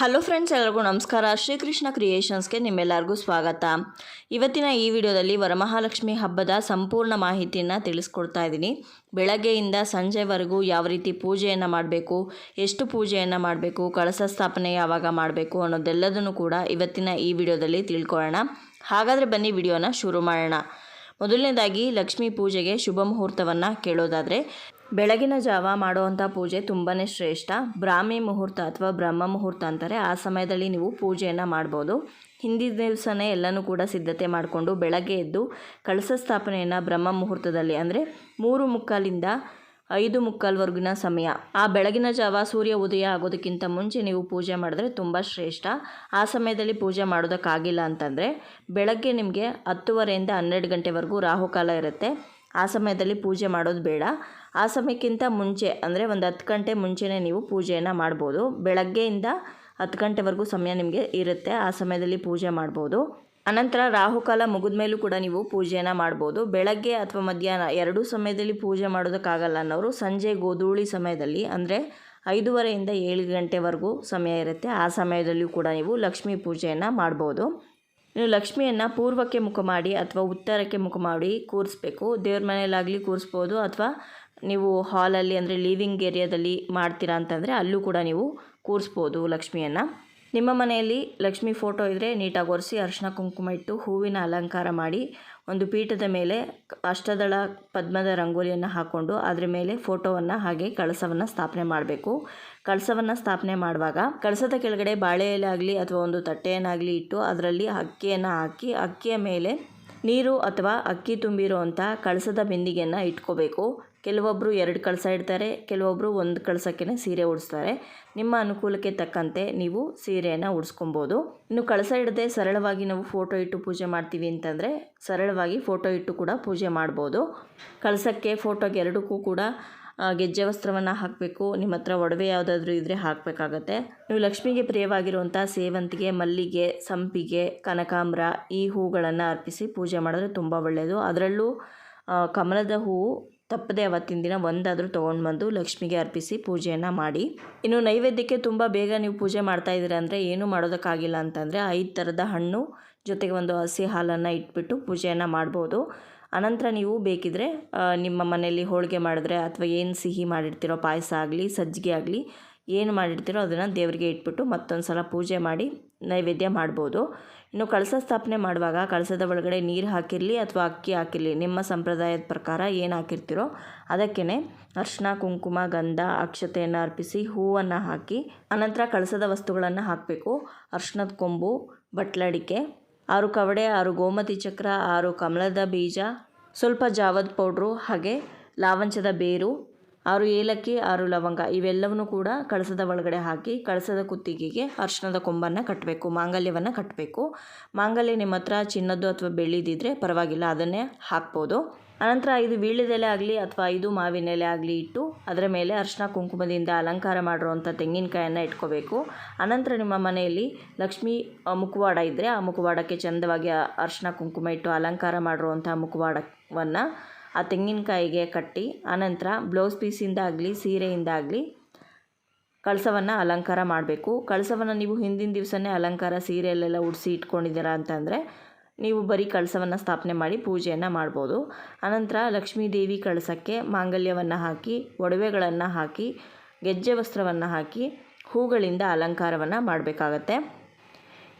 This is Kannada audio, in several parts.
ಹಲೋ ಫ್ರೆಂಡ್ಸ್ ಎಲ್ಲರಿಗೂ ನಮಸ್ಕಾರ. ಶ್ರೀಕೃಷ್ಣ ಕ್ರಿಯೇಷನ್ಸ್ಗೆ ನಿಮ್ಮೆಲ್ಲರಿಗೂ ಸ್ವಾಗತ. ಇವತ್ತಿನ ಈ ವಿಡಿಯೋದಲ್ಲಿ ವರಮಹಾಲಕ್ಷ್ಮಿ ಹಬ್ಬದ ಸಂಪೂರ್ಣ ಮಾಹಿತಿಯನ್ನು ತಿಳಿಸ್ಕೊಡ್ತಾ ಇದ್ದೀನಿ. ಬೆಳಗ್ಗೆಯಿಂದ ಸಂಜೆವರೆಗೂ ಯಾವ ರೀತಿ ಪೂಜೆಯನ್ನು ಮಾಡಬೇಕು, ಎಷ್ಟು ಪೂಜೆಯನ್ನು ಮಾಡಬೇಕು, ಕಳಸ ಸ್ಥಾಪನೆ ಯಾವಾಗ ಮಾಡಬೇಕು ಅನ್ನೋದೆಲ್ಲದನ್ನು ಕೂಡ ಇವತ್ತಿನ ಈ ವಿಡಿಯೋದಲ್ಲಿ ತಿಳ್ಕೊಳ್ಳೋಣ. ಹಾಗಾದರೆ ಬನ್ನಿ ವಿಡಿಯೋನ ಶುರು ಮಾಡೋಣ. ಮೊದಲನೇದಾಗಿ ಲಕ್ಷ್ಮೀ ಪೂಜೆಗೆ ಶುಭ ಮುಹೂರ್ತವನ್ನು ಕೇಳೋದಾದರೆ ಬೆಳಗಿನ ಜಾವ ಮಾಡುವಂಥ ಪೂಜೆ ತುಂಬಾ ಶ್ರೇಷ್ಠ. ಬ್ರಾಹ್ಮಿ ಮುಹೂರ್ತ ಅಥವಾ ಬ್ರಹ್ಮ ಮುಹೂರ್ತ ಅಂತಾರೆ. ಆ ಸಮಯದಲ್ಲಿ ನೀವು ಪೂಜೆಯನ್ನು ಮಾಡ್ಬೋದು. ಹಿಂದಿನ ದಿವಸನೇ ಎಲ್ಲನೂ ಕೂಡ ಸಿದ್ಧತೆ ಮಾಡಿಕೊಂಡು ಬೆಳಗ್ಗೆ ಎದ್ದು ಕಳಸ ಸ್ಥಾಪನೆಯನ್ನು ಬ್ರಹ್ಮ ಮುಹೂರ್ತದಲ್ಲಿ ಅಂದರೆ ಮೂರು ಮುಕ್ಕಾಲಿಂದ ಐದು ಮುಕ್ಕಾಲ್ವರೆಗಿನ ಸಮಯ. ಆ ಬೆಳಗಿನ ಜಾವ ಸೂರ್ಯ ಉದಯ ಆಗೋದಕ್ಕಿಂತ ಮುಂಚೆ ನೀವು ಪೂಜೆ ಮಾಡಿದ್ರೆ ತುಂಬ ಶ್ರೇಷ್ಠ. ಆ ಸಮಯದಲ್ಲಿ ಪೂಜೆ ಮಾಡೋದಕ್ಕಾಗಿಲ್ಲ ಅಂತಂದರೆ ಬೆಳಗ್ಗೆ ನಿಮಗೆ ಹತ್ತುವರೆಯಿಂದ ಹನ್ನೆರಡು ಗಂಟೆವರೆಗೂ ರಾಹುಕಾಲ ಇರುತ್ತೆ. ಆ ಸಮಯದಲ್ಲಿ ಪೂಜೆ ಮಾಡೋದು ಬೇಡ. ಆ ಸಮಯಕ್ಕಿಂತ ಮುಂಚೆ, ಅಂದರೆ ಒಂದು ಹತ್ತು ಗಂಟೆ ಮುಂಚೆನೇ ನೀವು ಪೂಜೆಯನ್ನು ಮಾಡ್ಬೋದು. ಬೆಳಗ್ಗೆಯಿಂದ ಹತ್ತು ಗಂಟೆವರೆಗೂ ಸಮಯ ನಿಮಗೆ ಇರುತ್ತೆ, ಆ ಸಮಯದಲ್ಲಿ ಪೂಜೆ ಮಾಡ್ಬೋದು. ಅನಂತರ ರಾಹುಕಾಲ ಮುಗಿದ ಮೇಲೂ ಕೂಡ ನೀವು ಪೂಜೆಯನ್ನು ಮಾಡ್ಬೋದು. ಬೆಳಗ್ಗೆ ಅಥವಾ ಮಧ್ಯಾಹ್ನ ಎರಡೂ ಸಮಯದಲ್ಲಿ ಪೂಜೆ ಮಾಡೋದಕ್ಕಾಗಲ್ಲ ಅನ್ನೋರು ಸಂಜೆ ಗೋಧೂಳಿ ಸಮಯದಲ್ಲಿ, ಅಂದರೆ ಐದೂವರೆಯಿಂದ ಏಳು ಗಂಟೆವರೆಗೂ ಸಮಯ ಇರುತ್ತೆ. ಆ ಸಮಯದಲ್ಲಿಯೂ ಕೂಡ ನೀವು ಲಕ್ಷ್ಮೀ ಪೂಜೆಯನ್ನು ಮಾಡ್ಬೋದು. ಇನ್ನು ಲಕ್ಷ್ಮಿಯನ್ನು ಪೂರ್ವಕ್ಕೆ ಮುಖ ಮಾಡಿ ಅಥವಾ ಉತ್ತರಕ್ಕೆ ಮುಖ ಮಾಡಿ ಕೂರಿಸ್ಬೇಕು. ದೇವ್ರ ಮನೆಯಲ್ಲಾಗಲಿ ಕೂರಿಸ್ಬೋದು ಅಥವಾ ನೀವು ಹಾಲಲ್ಲಿ ಅಂದರೆ ಲಿವಿಂಗ್ ಏರಿಯಾದಲ್ಲಿ ಮಾಡ್ತೀರಾ ಅಂತಂದರೆ ಅಲ್ಲೂ ಕೂಡ ನೀವು ಕೂರಿಸ್ಬೋದು ಲಕ್ಷ್ಮಿಯನ್ನು. ನಿಮ್ಮ ಮನೆಯಲ್ಲಿ ಲಕ್ಷ್ಮಿ ಫೋಟೋ ಇದ್ದರೆ ನೀಟಾಗಿ ಒರೆಸಿ ಅರಿಶಿನ ಕುಂಕುಮ ಇಟ್ಟು ಹೂವಿನ ಅಲಂಕಾರ ಮಾಡಿ ಒಂದು ಪೀಠದ ಮೇಲೆ ಅಷ್ಟದಳ ಪದ್ಮದ ರಂಗೋಲಿಯನ್ನು ಹಾಕ್ಕೊಂಡು ಅದರ ಮೇಲೆ ಫೋಟೋವನ್ನು ಹಾಗೆ ಕಳಸವನ್ನು ಸ್ಥಾಪನೆ ಮಾಡಬೇಕು. ಕಳಸವನ್ನು ಸ್ಥಾಪನೆ ಮಾಡುವಾಗ ಕಳಸದ ಕೆಳಗಡೆ ಬಾಳೆ ಅಥವಾ ಒಂದು ತಟ್ಟೆಯನ್ನಾಗಲಿ ಇಟ್ಟು ಅದರಲ್ಲಿ ಅಕ್ಕಿಯನ್ನು ಹಾಕಿ ಅಕ್ಕಿಯ ಮೇಲೆ ನೀರು ಅಥವಾ ಅಕ್ಕಿ ತುಂಬಿರುವಂಥ ಕಳಸದ ಬಿಂದಿಗೆಯನ್ನು ಇಟ್ಕೋಬೇಕು. ಕೆಲವೊಬ್ಬರು ಎರಡು ಕಳಸ ಇಡ್ತಾರೆ ಕೆಲವೊಬ್ಬರು ಒಂದು ಕಳಸಕ್ಕೆ ಸೀರೆ ಉಡಿಸ್ತಾರೆ. ನಿಮ್ಮ ಅನುಕೂಲಕ್ಕೆ ತಕ್ಕಂತೆ ನೀವು ಸೀರೆಯನ್ನು ಉಡಿಸ್ಕೊಬೋದು. ಇನ್ನು ಕಳಸ ಇಡದೆ ಸರಳವಾಗಿ ನಾವು ಫೋಟೋ ಇಟ್ಟು ಪೂಜೆ ಮಾಡ್ತೀವಿ ಅಂತಂದರೆ ಸರಳವಾಗಿ ಫೋಟೋ ಇಟ್ಟು ಕೂಡ ಪೂಜೆ ಮಾಡ್ಬೋದು. ಕಳಸಕ್ಕೆ ಫೋಟೋಗೆ ಎರಡಕ್ಕೂ ಕೂಡ ಗೆಜ್ಜೆ ವಸ್ತ್ರವನ್ನು ಹಾಕಬೇಕು. ನಿಮ್ಮ ಹತ್ರ ಒಡವೆ ಯಾವುದಾದ್ರೂ ಇದ್ದರೆ ಹಾಕಬೇಕಾಗತ್ತೆ. ನೀವು ಲಕ್ಷ್ಮಿಗೆ ಪ್ರಿಯವಾಗಿರುವಂಥ ಸೇವಂತಿಗೆ, ಮಲ್ಲಿಗೆ, ಸಂಪಿಗೆ, ಕನಕಾಂಬ್ರ ಈ ಹೂಗಳನ್ನು ಅರ್ಪಿಸಿ ಪೂಜೆ ಮಾಡಿದ್ರೆ ತುಂಬ ಒಳ್ಳೆಯದು ಅದರಲ್ಲೂ ಕಮಲದ ಹೂವು ತಪ್ಪದೆ ಅವತ್ತಿನ ದಿನ ಒಂದಾದರೂ ತೊಗೊಂಡು ಬಂದು ಲಕ್ಷ್ಮಿಗೆ ಅರ್ಪಿಸಿ ಪೂಜೆಯನ್ನು ಮಾಡಿ. ಇನ್ನು ನೈವೇದ್ಯಕ್ಕೆ ತುಂಬ ಬೇಗ ನೀವು ಪೂಜೆ ಮಾಡ್ತಾ ಇದ್ದೀರ ಅಂದರೆ ಏನು ಮಾಡೋದಕ್ಕಾಗಿಲ್ಲ ಅಂತಂದರೆ ಐದು ಥರದ ಹಣ್ಣು, ಜೊತೆಗೆ ಒಂದು ಹಸಿ ಹಾಲನ್ನು ಇಟ್ಬಿಟ್ಟು ಪೂಜೆಯನ್ನು ಮಾಡ್ಬೋದು. ಅನಂತರ ನೀವು ಬೇಕಿದ್ರೆ ನಿಮ್ಮ ಮನೆಯಲ್ಲಿ ಹೋಳಿಗೆ ಮಾಡಿದ್ರೆ ಅಥವಾ ಏನು ಸಿಹಿ ಮಾಡಿರ್ತೀರೋ, ಪಾಯಸ ಆಗಲಿ, ಸಜ್ಜಿಗೆ ಆಗಲಿ, ಏನು ಮಾಡಿರ್ತೀರೋ ಅದನ್ನು ದೇವರಿಗೆ ಇಟ್ಬಿಟ್ಟು ಮತ್ತೊಂದು ಸಲ ಪೂಜೆ ಮಾಡಿ ನೈವೇದ್ಯ ಮಾಡ್ಬೋದು. ಇನ್ನು ಕಳಸ ಸ್ಥಾಪನೆ ಮಾಡುವಾಗ ಕಳಸದ ಒಳಗಡೆ ನೀರು ಹಾಕಿರಲಿ ಅಥವಾ ಅಕ್ಕಿ ಹಾಕಿರಲಿ, ನಿಮ್ಮ ಸಂಪ್ರದಾಯದ ಪ್ರಕಾರ ಏನು ಹಾಕಿರ್ತೀರೋ ಅದಕ್ಕೇ ಅರ್ಶಿನ ಕುಂಕುಮ, ಗಂಧ, ಅಕ್ಷತೆಯನ್ನು ಅರ್ಪಿಸಿ ಹೂವನ್ನು ಹಾಕಿ ಅನಂತರ ಕಳಸದ ವಸ್ತುಗಳನ್ನು ಹಾಕಬೇಕು. ಅರ್ಶಿನದ ಕೊಂಬು ಬಟ್ಲಡಿಕೆ ಆರು ಕವಡೆ, ಆರು ಗೋಮತಿ ಚಕ್ರ, ಆರು ಕಮಲದ ಬೀಜ, ಸ್ವಲ್ಪ ಜಾವದ ಪೌಡ್ರು ಹಾಗೆ ಲಾವಂಚದ ಬೇರು ಆರು ಏಲಕ್ಕಿ, ಆರು ಲವಂಗ ಇವೆಲ್ಲವನ್ನೂ ಕೂಡ ಕಳಸದ ಒಳಗಡೆ ಹಾಕಿ ಕಳಸದ ಕುತ್ತಿಗೆಗೆ ಅರ್ಶನದ ಕೊಂಬನ್ನು ಕಟ್ಟಬೇಕು ಮಾಂಗಲ್ಯವನ್ನು ಕಟ್ಟಬೇಕು ಮಾಂಗಲ್ಯ ನಿಮ್ಮ ಹತ್ರ ಚಿನ್ನದ್ದು ಅಥವಾ ಬೆಳ್ಳಿದಿದ್ರೆ ಪರವಾಗಿಲ್ಲ, ಅದನ್ನೇ ಹಾಕ್ಬೋದು. ಅನಂತರ ಐದು ವೀಳ್ಯದೆಲೆ ಆಗಲಿ ಅಥವಾ ಐದು ಮಾವಿನ ಎಲೆ ಆಗಲಿ ಇಟ್ಟು ಅದರ ಮೇಲೆ ಅರ್ಶಿನ ಕುಂಕುಮದಿಂದ ಅಲಂಕಾರ ಮಾಡಿರುವಂಥ ತೆಂಗಿನಕಾಯನ್ನು ಇಟ್ಕೋಬೇಕು. ಅನಂತರ ನಿಮ್ಮ ಮನೆಯಲ್ಲಿ ಲಕ್ಷ್ಮೀ ಮುಖವಾಡ ಇದ್ದರೆ ಆ ಮುಖವಾಡಕ್ಕೆ ಚಂದವಾಗಿ ಅರ್ಶಿನ ಕುಂಕುಮ ಇಟ್ಟು ಅಲಂಕಾರ ಮಾಡಿರುವಂಥ ಮುಖವಾಡವನ್ನು ಆ ತೆಂಗಿನಕಾಯಿಗೆ ಕಟ್ಟಿ, ಆನಂತರ ಬ್ಲೌಸ್ ಪೀಸಿಂದಾಗಲಿ ಆಗಲಿ ಸೀರೆಯಿಂದ ಆಗಲಿ ಕಳಸವನ್ನು ಅಲಂಕಾರ ಮಾಡಬೇಕು. ಕಳಸವನ್ನು ನೀವು ಹಿಂದಿನ ದಿವಸನೇ ಅಲಂಕಾರ ಸೀರೆಯಲ್ಲೆಲ್ಲ ಉಡಿಸಿ ಇಟ್ಕೊಂಡಿದ್ದೀರಾ ಅಂತಂದರೆ ನೀವು ಬರೀ ಕಳಸವನ್ನು ಸ್ಥಾಪನೆ ಮಾಡಿ ಪೂಜೆಯನ್ನು ಮಾಡ್ಬೋದು. ಅನಂತರ ಲಕ್ಷ್ಮೀ ದೇವಿ ಕಳಸಕ್ಕೆ ಮಾಂಗಲ್ಯವನ್ನು ಹಾಕಿ, ಒಡವೆಗಳನ್ನು ಹಾಕಿ, ಗೆಜ್ಜೆ ವಸ್ತ್ರವನ್ನು ಹಾಕಿ, ಹೂಗಳಿಂದ ಅಲಂಕಾರವನ್ನು ಮಾಡಬೇಕಾಗತ್ತೆ.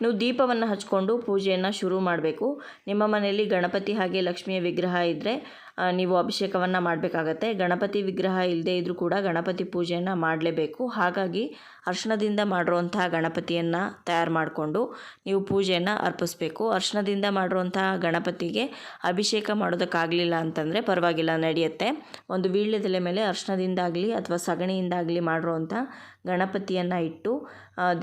ನೀವು ದೀಪವನ್ನು ಹಚ್ಕೊಂಡು ಪೂಜೆಯನ್ನು ಶುರು ಮಾಡಬೇಕು. ನಿಮ್ಮ ಮನೆಯಲ್ಲಿ ಗಣಪತಿ ಹಾಗೆ ಲಕ್ಷ್ಮಿಯ ವಿಗ್ರಹ ಇದ್ದರೆ ನೀವು ಅಭಿಷೇಕವನ್ನು ಮಾಡಬೇಕಾಗತ್ತೆ. ಗಣಪತಿ ವಿಗ್ರಹ ಇಲ್ಲದೇ ಇದ್ದರೂ ಕೂಡ ಗಣಪತಿ ಪೂಜೆಯನ್ನು ಮಾಡಲೇಬೇಕು. ಹಾಗಾಗಿ ಅರ್ಶನದಿಂದ ಮಾಡಿರುವಂತಹ ಗಣಪತಿಯನ್ನು ತಯಾರು ಮಾಡಿಕೊಂಡು ನೀವು ಪೂಜೆಯನ್ನು ಅರ್ಪಿಸ್ಬೇಕು. ಅರ್ಶನದಿಂದ ಮಾಡಿರುವಂತಹ ಗಣಪತಿಗೆ ಅಭಿಷೇಕ ಮಾಡೋದಕ್ಕಾಗಲಿಲ್ಲ ಅಂತಂದರೆ ಪರವಾಗಿಲ್ಲ, ನಡೆಯುತ್ತೆ. ಒಂದು ವೀಳ್ಯದೆಲೆ ಮೇಲೆ ಅರ್ಶನದಿಂದಾಗಲಿ ಅಥವಾ ಸಗಣಿಯಿಂದಾಗಲಿ ಮಾಡಿರುವಂಥ ಗಣಪತಿಯನ್ನು ಇಟ್ಟು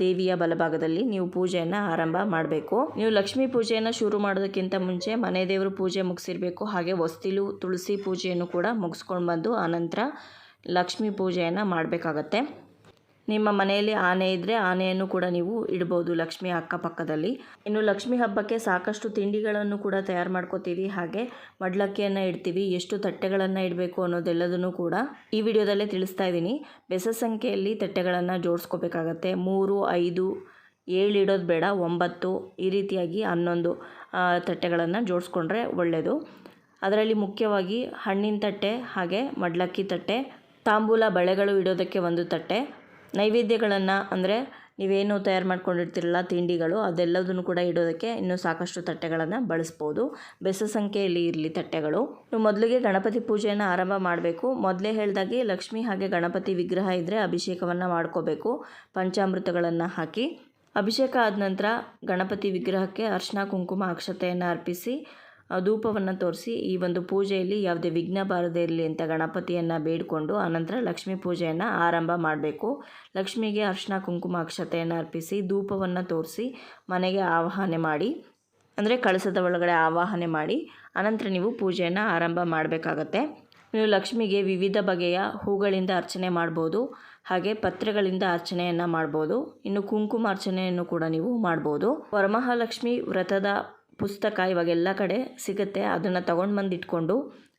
ದೇವಿಯ ಬಲಭಾಗದಲ್ಲಿ ನೀವು ಪೂಜೆಯನ್ನು ಆರಂಭ ಮಾಡಬೇಕು. ನೀವು ಲಕ್ಷ್ಮೀ ಪೂಜೆಯನ್ನು ಶುರು ಮಾಡೋದಕ್ಕಿಂತ ಮುಂಚೆ ಮನೆ ದೇವರು ಪೂಜೆ ಮುಗಿಸಿರಬೇಕು. ಹಾಗೆ ಹೊಸ್ತಿಲು ತುಳಸಿ ಪೂಜೆಯನ್ನು ಕೂಡ ಮುಗಿಸ್ಕೊಂಡು ಬಂದು ಆನಂತರ ಲಕ್ಷ್ಮೀ ಪೂಜೆಯನ್ನು ಮಾಡಬೇಕಾಗತ್ತೆ. ನಿಮ್ಮ ಮನೆಯಲ್ಲಿ ಆನೆ ಇದ್ದರೆ ಆನೆಯನ್ನು ಕೂಡ ನೀವು ಇಡ್ಬೋದು ಲಕ್ಷ್ಮಿ ಅಕ್ಕಪಕ್ಕದಲ್ಲಿ ಇನ್ನು ಲಕ್ಷ್ಮಿ ಹಬ್ಬಕ್ಕೆ ಸಾಕಷ್ಟು ತಿಂಡಿಗಳನ್ನು ಕೂಡ ತಯಾರು ಮಾಡ್ಕೋತೀವಿ. ಹಾಗೆ ಮಡ್ಲಕ್ಕಿಯನ್ನು ಇಡ್ತೀವಿ, ಎಷ್ಟು ತಟ್ಟೆಗಳನ್ನು ಇಡಬೇಕು ಅನ್ನೋದೆಲ್ಲದನ್ನು ಕೂಡ ಈ ವಿಡಿಯೋದಲ್ಲೇ ತಿಳಿಸ್ತಾ ಇದ್ದೀನಿ. ಬೆಸ ಸಂಖ್ಯೆಯಲ್ಲಿ ತಟ್ಟೆಗಳನ್ನು ಜೋಡಿಸ್ಕೋಬೇಕಾಗತ್ತೆ. ಮೂರು, ಐದು, ಏಳು ಇಡೋದು ಬೇಡ, ಒಂಬತ್ತು, ಈ ರೀತಿಯಾಗಿ ಹನ್ನೊಂದು ತಟ್ಟೆಗಳನ್ನು ಜೋಡಿಸ್ಕೊಂಡ್ರೆ ಒಳ್ಳೆಯದು ಅದರಲ್ಲಿ ಮುಖ್ಯವಾಗಿ ಹಣ್ಣಿನ ತಟ್ಟೆ ಹಾಗೆ ಮಡ್ಲಕ್ಕಿ ತಟ್ಟೆ, ತಾಂಬೂಲ ಬಳೆಗಳು ಇಡೋದಕ್ಕೆ ಒಂದು ತಟ್ಟೆ, ನೈವೇದ್ಯಗಳನ್ನು ಅಂದರೆ ನೀವೇನು ತಯಾರು ಮಾಡ್ಕೊಂಡಿರ್ತೀರಲ್ಲ ತಿಂಡಿಗಳು, ಅದೆಲ್ಲದನ್ನು ಕೂಡ ಇಡೋದಕ್ಕೆ ಇನ್ನೂ ಸಾಕಷ್ಟು ತಟ್ಟೆಗಳನ್ನು ಬಳಸ್ಬೋದು. ಬೆಸ ಸಂಖ್ಯೆಯಲ್ಲಿ ಇರಲಿ ತಟ್ಟೆಗಳು. ನೀವು ಮೊದಲಿಗೆ ಗಣಪತಿ ಪೂಜೆಯನ್ನು ಆರಂಭ ಮಾಡಬೇಕು. ಮೊದಲೇ ಹೇಳಿದಾಗೆ ಲಕ್ಷ್ಮಿ ಹಾಗೆ ಗಣಪತಿ ವಿಗ್ರಹ ಇದ್ದರೆ ಅಭಿಷೇಕವನ್ನು ಮಾಡ್ಕೋಬೇಕು. ಪಂಚಾಮೃತಗಳನ್ನು ಹಾಕಿ. ಅಭಿಷೇಕ ಆದ ನಂತರ ಗಣಪತಿ ವಿಗ್ರಹಕ್ಕೆ ಅರ್ಶಿನ ಕುಂಕುಮ ಅಕ್ಷತೆಯನ್ನು ಅರ್ಪಿಸಿ. ಧೂಪವನ್ನು ತೋರಿಸಿ ಈ ಒಂದು ಪೂಜೆಯಲ್ಲಿ ಯಾವುದೇ ವಿಘ್ನ ಬಾರದೇ ಇರಲಿ ಅಂತ ಗಣಪತಿಯನ್ನು ಬೇಡಿಕೊಂಡು ಆನಂತರ ಲಕ್ಷ್ಮೀ ಪೂಜೆಯನ್ನು ಆರಂಭ ಮಾಡಬೇಕು. ಲಕ್ಷ್ಮಿಗೆ ಅರ್ಶಿನ, ಕುಂಕುಮ, ಅಕ್ಷತೆಯನ್ನು ಅರ್ಪಿಸಿ ಧೂಪವನ್ನು ತೋರಿಸಿ ಮನೆಗೆ ಆವಾಹನೆ ಮಾಡಿ, ಅಂದರೆ ಕಳಸದ ಒಳಗಡೆ ಆವಾಹನೆ ಮಾಡಿ, ಆನಂತರ ನೀವು ಪೂಜೆಯನ್ನು ಆರಂಭ ಮಾಡಬೇಕಾಗತ್ತೆ. ನೀವು ಲಕ್ಷ್ಮಿಗೆ ವಿವಿಧ ಬಗೆಯ ಹೂಗಳಿಂದ ಅರ್ಚನೆ ಮಾಡ್ಬೋದು, ಹಾಗೆ ಪತ್ರೆಗಳಿಂದ ಅರ್ಚನೆಯನ್ನು ಮಾಡ್ಬೋದು, ಇನ್ನು ಕುಂಕುಮ ಅರ್ಚನೆಯನ್ನು ಕೂಡ ನೀವು ಮಾಡ್ಬೋದು. ವರಮಹಾಲಕ್ಷ್ಮಿ ವ್ರತದ ಪುಸ್ತಕ ಇವಾಗ ಎಲ್ಲ ಕಡೆ ಸಿಗುತ್ತೆ, ಅದನ್ನು ತಗೊಂಡು ಬಂದು ಇಟ್ಕೊಂಡು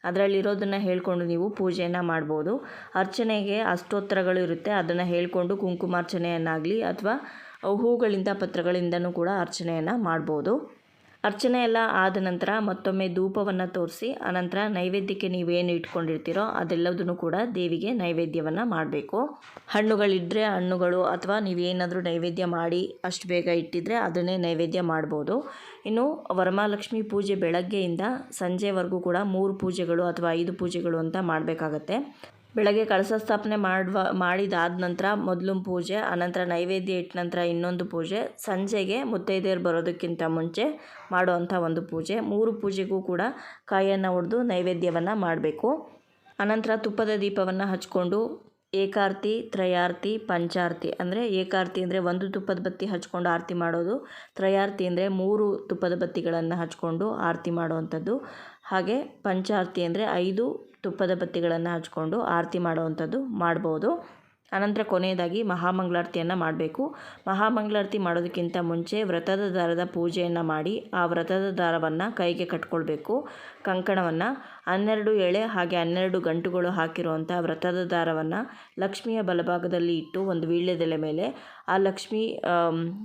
ಅದರಲ್ಲಿರೋದನ್ನು ಹೇಳ್ಕೊಂಡು ನೀವು ಪೂಜೆಯನ್ನು ಮಾಡ್ಬೋದು. ಅರ್ಚನೆಗೆ ಅಷ್ಟೋತ್ತರಗಳು ಇರುತ್ತೆ, ಅದನ್ನು ಹೇಳ್ಕೊಂಡು ಕುಂಕುಮಾರ್ಚನೆಯನ್ನಾಗಲಿ ಅಥವಾ ಹೂಗಳಿಂದ ಪತ್ರಗಳಿಂದನೂ ಕೂಡ ಅರ್ಚನೆಯನ್ನು ಮಾಡ್ಬೋದು. ಅರ್ಚನೆ ಎಲ್ಲ ಆದ ನಂತರ ಮತ್ತೊಮ್ಮೆ ಧೂಪವನ್ನು ತೋರಿಸಿ, ಆನಂತರ ನೈವೇದ್ಯಕ್ಕೆ ನೀವೇನು ಇಟ್ಕೊಂಡಿರ್ತೀರೋ ಅದೆಲ್ಲದನ್ನು ಕೂಡ ದೇವಿಗೆ ನೈವೇದ್ಯವನ್ನು ಮಾಡಬೇಕು. ಹಣ್ಣುಗಳಿದ್ದರೆ ಹಣ್ಣುಗಳು ಅಥವಾ ನೀವೇನಾದರೂ ನೈವೇದ್ಯ ಮಾಡಿ ಅಷ್ಟು ಬೇಗ ಇಟ್ಟಿದ್ರೆ ಅದನ್ನೇ ನೈವೇದ್ಯ ಮಾಡ್ಬೋದು. ಇನ್ನು ವರಮಹಾಲಕ್ಷ್ಮಿ ಪೂಜೆ ಬೆಳಗ್ಗೆಯಿಂದ ಸಂಜೆವರೆಗೂ ಕೂಡ ಮೂರು ಪೂಜೆಗಳು ಅಥವಾ ಐದು ಪೂಜೆಗಳು ಅಂತ ಮಾಡಬೇಕಾಗತ್ತೆ. ಬೆಳಗ್ಗೆ ಕಳಸ ಸ್ಥಾಪನೆ ಮಾಡುವ, ಮಾಡಿದಾದ ನಂತರ ಮೊದಲು ಪೂಜೆ, ಆನಂತರ ನೈವೇದ್ಯ ಇಟ್ಟ ನಂತರ ಇನ್ನೊಂದು ಪೂಜೆ, ಸಂಜೆಗೆ ಮುತ್ತೈದೆಯರು ಬರೋದಕ್ಕಿಂತ ಮುಂಚೆ ಮಾಡುವಂಥ ಒಂದು ಪೂಜೆ. ಮೂರು ಪೂಜೆಗೂ ಕೂಡ ಕಾಯನ್ನು ಹೊಡೆದು ನೈವೇದ್ಯವನ್ನು ಮಾಡಬೇಕು. ಆನಂತರ ತುಪ್ಪದ ದೀಪವನ್ನು ಹಚ್ಕೊಂಡು ಏಕಾರ್ತಿ, ತ್ರಯಾರ್ತಿ, ಪಂಚಾರ್ತಿ ಅಂದರೆ ಏಕಾರ್ತಿ ಅಂದರೆ ಒಂದು ತುಪ್ಪದ ಬತ್ತಿ ಹಚ್ಕೊಂಡು ಆರತಿ ಮಾಡೋದು. ತ್ರಯಾರ್ತಿ ಅಂದರೆ ಮೂರು ತುಪ್ಪದ ಬತ್ತಿಗಳನ್ನು ಹಚ್ಕೊಂಡು ಆರತಿ ಮಾಡುವಂಥದ್ದು. ಹಾಗೆ ಪಂಚಾರ್ತಿ ಅಂದರೆ ಐದು ತುಪ್ಪದ ಬತ್ತಿಗಳನ್ನು ಹಚ್ಕೊಂಡು ಆರತಿ ಮಾಡುವಂಥದ್ದು ಮಾಡ್ಬೋದು. ಅನಂತರ ಕೊನೆಯದಾಗಿ ಮಹಾಮಂಗಳಾರತಿಯನ್ನು ಮಾಡಬೇಕು. ಮಹಾಮಂಗಳಾರತಿ ಮಾಡೋದಕ್ಕಿಂತ ಮುಂಚೆ ವ್ರತದ ದಾರದ ಪೂಜೆಯನ್ನು ಮಾಡಿ ಆ ವ್ರತದ ದಾರವನ್ನು ಕೈಗೆ ಕಟ್ಕೊಳ್ಬೇಕು. ಕಂಕಣವನ್ನು ಹನ್ನೆರಡು ಎಳೆ ಹಾಗೆ ಹನ್ನೆರಡು ಗಂಟುಗಳು ಹಾಕಿರುವಂಥ ವ್ರತದ ದಾರವನ್ನು ಲಕ್ಷ್ಮಿಯ ಬಲಭಾಗದಲ್ಲಿ ಇಟ್ಟು ಒಂದು ವೀಳ್ಯದೆಲೆ ಮೇಲೆ ಆ ಲಕ್ಷ್ಮಿ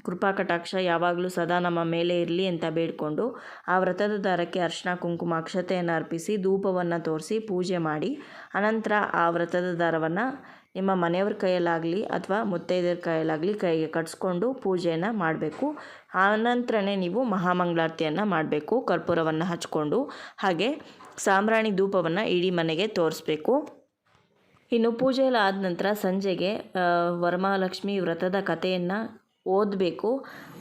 ಕೃಪಾ ಕಟಾಕ್ಷ ಯಾವಾಗಲೂ ಸದಾ ನಮ್ಮ ಮೇಲೆ ಇರಲಿ ಅಂತ ಬೇಡಿಕೊಂಡು ಆ ವ್ರತದ ದಾರಕ್ಕೆ ಅರ್ಶಿನ ಕುಂಕುಮ, ಅಕ್ಷತೆಯನ್ನು ಅರ್ಪಿಸಿ ಧೂಪವನ್ನು ತೋರಿಸಿ ಪೂಜೆ ಮಾಡಿ ಅನಂತರ ಆ ವ್ರತದ ದಾರವನ್ನು ನಿಮ್ಮ ಮನೆಯವ್ರ ಕೈಯಲ್ಲಾಗಲಿ ಅಥವಾ ಮುತ್ತೈದೆಯರ ಕೈಯಲ್ಲಾಗಲಿ ಕೈಗೆ ಕಟ್ಸ್ಕೊಂಡು ಪೂಜೆಯನ್ನು ಮಾಡಬೇಕು. ಆನಂತರನೇ ನೀವು ಮಹಾಮಂಗಳಾರತಿಯನ್ನು ಮಾಡಬೇಕು, ಕರ್ಪೂರವನ್ನು ಹಚ್ಕೊಂಡು, ಹಾಗೆ ಸಾಂಬ್ರಾಣಿ ಧೂಪವನ್ನು ಇಡೀ ಮನೆಗೆ ತೋರಿಸ್ಬೇಕು. ಇನ್ನು ಪೂಜೆ ನಂತರ ಸಂಜೆಗೆ ವರಮಹಾಲಕ್ಷ್ಮಿ ವ್ರತದ ಕಥೆಯನ್ನು ಓದಬೇಕು.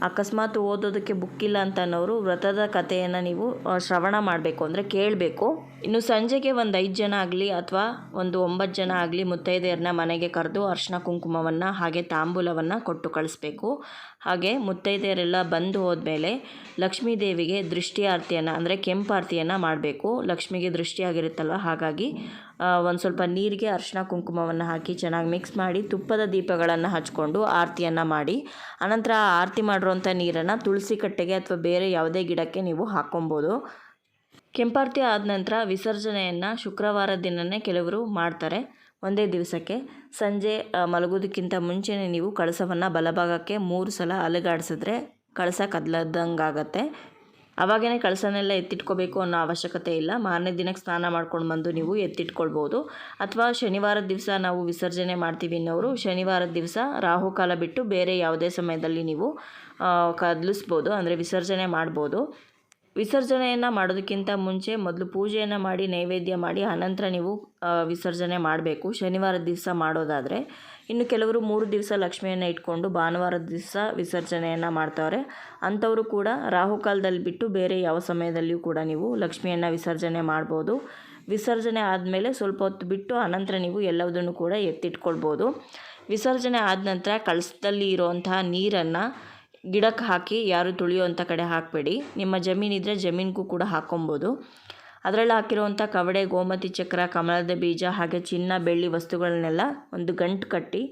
ಅಕಸ್ಮಾತ್ ಓದೋದಕ್ಕೆ ಬುಕ್ಕಿಲ್ಲ ಅಂತ ಅನ್ನೋರು ವ್ರತದ ಕಥೆಯನ್ನು ನೀವು ಶ್ರವಣ ಮಾಡಬೇಕು ಅಂದರೆ ಕೇಳಬೇಕು. ಇನ್ನು ಸಂಜೆಗೆ ಒಂದು ಐದು ಜನ ಆಗಲಿ ಅಥವಾ ಒಂದು ಒಂಬತ್ತು ಜನ ಆಗಲಿ ಮುತ್ತೈದೆಯರನ್ನ ಮನೆಗೆ ಕರೆದು ಅರ್ಶಿನ ಕುಂಕುಮವನ್ನು ಹಾಗೆ ತಾಂಬೂಲವನ್ನು ಕೊಟ್ಟು ಕಳಿಸ್ಬೇಕು. ಹಾಗೆ ಮುತ್ತೈದೆಯರೆಲ್ಲ ಬಂದು ಹೋದ್ಮೇಲೆ ಲಕ್ಷ್ಮೀ ದೇವಿಗೆ ದೃಷ್ಟಿ ಆರತಿಯನ್ನು, ಅಂದರೆ ಕೆಂಪು ಆರತಿಯನ್ನು ಮಾಡಬೇಕು. ಲಕ್ಷ್ಮಿಗೆ ದೃಷ್ಟಿಯಾಗಿರುತ್ತಲ್ವ ಹಾಗಾಗಿ ಒಂದು ಸ್ವಲ್ಪ ನೀರಿಗೆ ಅರಿಶಿನ ಕುಂಕುಮವನ್ನು ಹಾಕಿ ಚೆನ್ನಾಗಿ ಮಿಕ್ಸ್ ಮಾಡಿ ತುಪ್ಪದ ದೀಪಗಳನ್ನು ಹಚ್ಕೊಂಡು ಆರತಿಯನ್ನು ಮಾಡಿ ಆನಂತರ ಆರತಿ ಮಾಡಿರುವಂಥ ನೀರನ್ನು ತುಳಸಿ ಕಟ್ಟೆಗೆ ಅಥವಾ ಬೇರೆ ಯಾವುದೇ ಗಿಡಕ್ಕೆ ನೀವು ಹಾಕ್ಕೊಬೋದು ಕೆಂಪಾರತಿ ಆದ ನಂತರ ವಿಸರ್ಜನೆಯನ್ನು ಶುಕ್ರವಾರ ದಿನನೇ ಕೆಲವರು ಮಾಡ್ತಾರೆ. ಒಂದೇ ದಿವಸಕ್ಕೆ. ಸಂಜೆ ಮಲಗೋದಕ್ಕಿಂತ ಮುಂಚೆನೇ ನೀವು ಕಳಸವನ್ನು ಬಲಭಾಗಕ್ಕೆ ಮೂರು ಸಲ ಅಲುಗಾಡಿಸಿದ್ರೆ ಕಳಸ ಕದಲದಂಗಾಗತ್ತೆ. ಅವಾಗೇ ಕಳಸನೆಲ್ಲ ಎತ್ತಿಟ್ಕೋಬೇಕು ಅನ್ನೋ ಅವಶ್ಯಕತೆ ಇಲ್ಲ. ಮಾರನೇ ದಿನಕ್ಕೆ ಸ್ನಾನ ಮಾಡ್ಕೊಂಡು ಬಂದು ನೀವು ಎತ್ತಿಟ್ಕೊಳ್ಬೋದು. ಅಥವಾ ಶನಿವಾರದ ದಿವಸ ನಾವು ವಿಸರ್ಜನೆ ಮಾಡ್ತೀವಿ ಅನ್ನೋರು ಶನಿವಾರದ ದಿವಸ ರಾಹುಕಾಲ ಬಿಟ್ಟು ಬೇರೆ ಯಾವುದೇ ಸಮಯದಲ್ಲಿ ನೀವು ಕದಲಿಸ್ಬೋದು, ಅಂದರೆ ವಿಸರ್ಜನೆ ಮಾಡ್ಬೋದು. ವಿಸರ್ಜನೆಯನ್ನು ಮಾಡೋದಕ್ಕಿಂತ ಮುಂಚೆ ಮೊದಲು ಪೂಜೆಯನ್ನು ಮಾಡಿ, ನೈವೇದ್ಯ ಮಾಡಿ ಅನಂತರ ನೀವು ವಿಸರ್ಜನೆ ಮಾಡಬೇಕು. ಶನಿವಾರದ ದಿವಸ ಮಾಡೋದಾದರೆ ಇನ್ನು ಕೆಲವರು ಮೂರು ದಿವಸ ಲಕ್ಷ್ಮಿಯನ್ನು ಇಟ್ಕೊಂಡು ಭಾನುವಾರದ ದಿವಸ ವಿಸರ್ಜನೆಯನ್ನು ಮಾಡ್ತಾವ್ರೆ. ಅಂಥವರು ಕೂಡ ರಾಹುಕಾಲದಲ್ಲಿ ಬಿಟ್ಟು ಬೇರೆ ಯಾವ ಸಮಯದಲ್ಲಿಯೂ ಕೂಡ ನೀವು ಲಕ್ಷ್ಮಿಯನ್ನು ವಿಸರ್ಜನೆ ಮಾಡ್ಬೋದು. ವಿಸರ್ಜನೆ ಆದಮೇಲೆ ಸ್ವಲ್ಪ ಹೊತ್ತು ಬಿಟ್ಟು ಅನಂತರ ನೀವು ಎಲ್ಲದನ್ನು ಕೂಡ ಎತ್ತಿಟ್ಕೊಳ್ಬೋದು. ವಿಸರ್ಜನೆ ಆದ ನಂತರ ಕಳಸದಲ್ಲಿ ಇರುವಂತಹ ನೀರನ್ನು ಗಿಡಕ್ಕೆ ಹಾಕಿ ಯಾರು ತುಳಿಯುವಂಥ ಕಡೆ ಹಾಕಬೇಡಿ. ನಿಮ್ಮ ಜಮೀನಿದ್ರೆ ಜಮೀನಿಗೂ ಕೂಡ ಹಾಕ್ಕೊಬೋದು ಅದರಲ್ಲಿ ಹಾಕಿರುವಂಥ ಕವಡೆ, ಗೋಮತಿ, ಚಕ್ರ, ಕಮಲದ ಬೀಜ ಹಾಗೆ ಚಿನ್ನ, ಬೆಳ್ಳಿ ವಸ್ತುಗಳನ್ನೆಲ್ಲ ಒಂದು ಗಂಟು ಕಟ್ಟಿ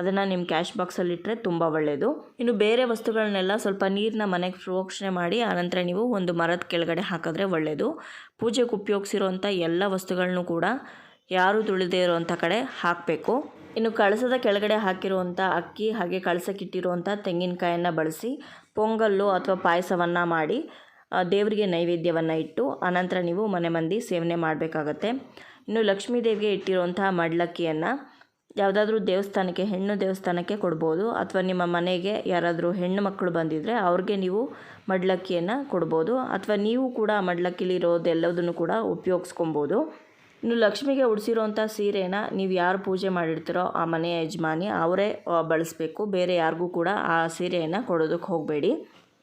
ಅದನ್ನು ನಿಮ್ಮ ಕ್ಯಾಶ್ ಬಾಕ್ಸಲ್ಲಿ ಇಟ್ಟರೆ ತುಂಬ ಒಳ್ಳೆಯದು ಇನ್ನು ಬೇರೆ ವಸ್ತುಗಳನ್ನೆಲ್ಲ ಸ್ವಲ್ಪ ನೀರನ್ನ ಮನೆಗೆ ಪ್ರೋಕ್ಷಣೆ ಮಾಡಿ ಆನಂತರ ನೀವು ಒಂದು ಮರದ ಕೆಳಗಡೆ ಹಾಕಿದ್ರೆ ಒಳ್ಳೆಯದು ಪೂಜೆಗೆ ಉಪಯೋಗಿಸಿರುವಂಥ ಎಲ್ಲ ವಸ್ತುಗಳನ್ನೂ ಕೂಡ ಯಾರು ತುಳಿದೇ ಇರುವಂಥ ಕಡೆ ಹಾಕಬೇಕು. ಇನ್ನು ಕಳಸದ ಕೆಳಗಡೆ ಹಾಕಿರುವಂಥ ಅಕ್ಕಿ ಹಾಗೆ ಕಳಸಕ್ಕಿಟ್ಟಿರುವಂಥ ತೆಂಗಿನಕಾಯನ್ನು ಬಳಸಿ ಪೊಂಗಲ್ಲು ಅಥವಾ ಪಾಯಸವನ್ನು ಮಾಡಿ ದೇವರಿಗೆ ನೈವೇದ್ಯವನ್ನು ಇಟ್ಟು, ಆನಂತರ ನೀವು ಮನೆ ಮಂದಿ ಸೇವನೆ ಮಾಡಬೇಕಾಗತ್ತೆ. ಇನ್ನು ಲಕ್ಷ್ಮೀ ದೇವಿಗೆ ಇಟ್ಟಿರುವಂಥ ಮಡ್ಲಕ್ಕಿಯನ್ನು ಯಾವುದಾದ್ರೂ ದೇವಸ್ಥಾನಕ್ಕೆ, ಹೆಣ್ಣು ದೇವಸ್ಥಾನಕ್ಕೆ ಕೊಡ್ಬೋದು. ಅಥವಾ ನಿಮ್ಮ ಮನೆಗೆ ಯಾರಾದರೂ ಹೆಣ್ಣು ಮಕ್ಕಳು ಬಂದಿದ್ದರೆ ಅವ್ರಿಗೆ ನೀವು ಮಡ್ಲಕ್ಕಿಯನ್ನು ಕೊಡ್ಬೋದು. ಅಥವಾ ನೀವು ಕೂಡ ಮಡ್ಲಕ್ಕಿಲಿರೋದೆಲ್ಲದನ್ನು ಕೂಡ ಉಪಯೋಗಿಸ್ಕೊಬೋದು. ಇನ್ನು ಲಕ್ಷ್ಮಿಗೆ ಉಡಿಸಿರೋಂಥ ಸೀರೆನ ನೀವು ಯಾರು ಪೂಜೆ ಮಾಡಿರ್ತೀರೋ ಆ ಮನೆಯ ಯಜಮಾನಿ, ಅವರೇ ಬಳಸಬೇಕು. ಬೇರೆ ಯಾರಿಗೂ ಕೂಡ ಆ ಸೀರೆಯನ್ನು ಕೊಡೋದಕ್ಕೆ ಹೋಗಬೇಡಿ.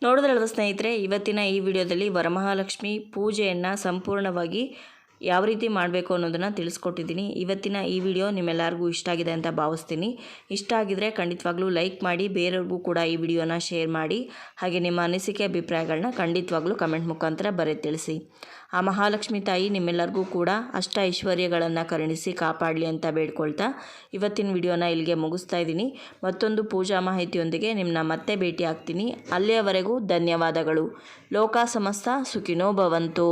ನೋಡಿದ್ರಲ್ಲ ಸ್ನೇಹಿತರೆ, ಇವತ್ತಿನ ಈ ವಿಡಿಯೋದಲ್ಲಿ ವರಮಹಾಲಕ್ಷ್ಮಿ ಪೂಜೆಯನ್ನು ಸಂಪೂರ್ಣವಾಗಿ ಯಾವ ರೀತಿ ಮಾಡಬೇಕು ಅನ್ನೋದನ್ನು ತಿಳಿಸ್ಕೊಟ್ಟಿದ್ದೀನಿ. ಇವತ್ತಿನ ಈ ವಿಡಿಯೋ ನಿಮ್ಮೆಲ್ಲರಿಗೂ ಇಷ್ಟ ಆಗಿದೆ ಅಂತ ಭಾವಿಸ್ತೀನಿ. ಇಷ್ಟ ಆಗಿದರೆ ಖಂಡಿತವಾಗ್ಲೂ ಲೈಕ್ ಮಾಡಿ, ಬೇರೆಯವ್ರಿಗೂ ಕೂಡ ಈ ವಿಡಿಯೋನ ಶೇರ್ ಮಾಡಿ, ಹಾಗೆ ನಿಮ್ಮ ಅನಿಸಿಕೆ ಅಭಿಪ್ರಾಯಗಳನ್ನ ಖಂಡಿತವಾಗ್ಲೂ ಕಮೆಂಟ್ ಮುಖಾಂತರ ಬರೆ ತಿಳಿಸಿ. ಆ ಮಹಾಲಕ್ಷ್ಮಿ ತಾಯಿ ನಿಮ್ಮೆಲ್ಲರಿಗೂ ಕೂಡ ಅಷ್ಟ ಐಶ್ವರ್ಯಗಳನ್ನು ಕರುಣಿಸಿ ಕಾಪಾಡಲಿ ಅಂತ ಬೇಡ್ಕೊಳ್ತಾ ಇವತ್ತಿನ ವಿಡಿಯೋನ ಇಲ್ಲಿಗೆ ಮುಗಿಸ್ತಾ ಇದ್ದೀನಿ. ಮತ್ತೊಂದು ಪೂಜಾ ಮಾಹಿತಿಯೊಂದಿಗೆ ನಿಮ್ಮನ್ನ ಮತ್ತೆ ಭೇಟಿ ಆಗ್ತೀನಿ ಅಲ್ಲಿಯವರೆಗೂ ಧನ್ಯವಾದಗಳು. ಲೋಕ ಸಮಸ್ತ ಸುಖಿನೋ ಭವಂತು.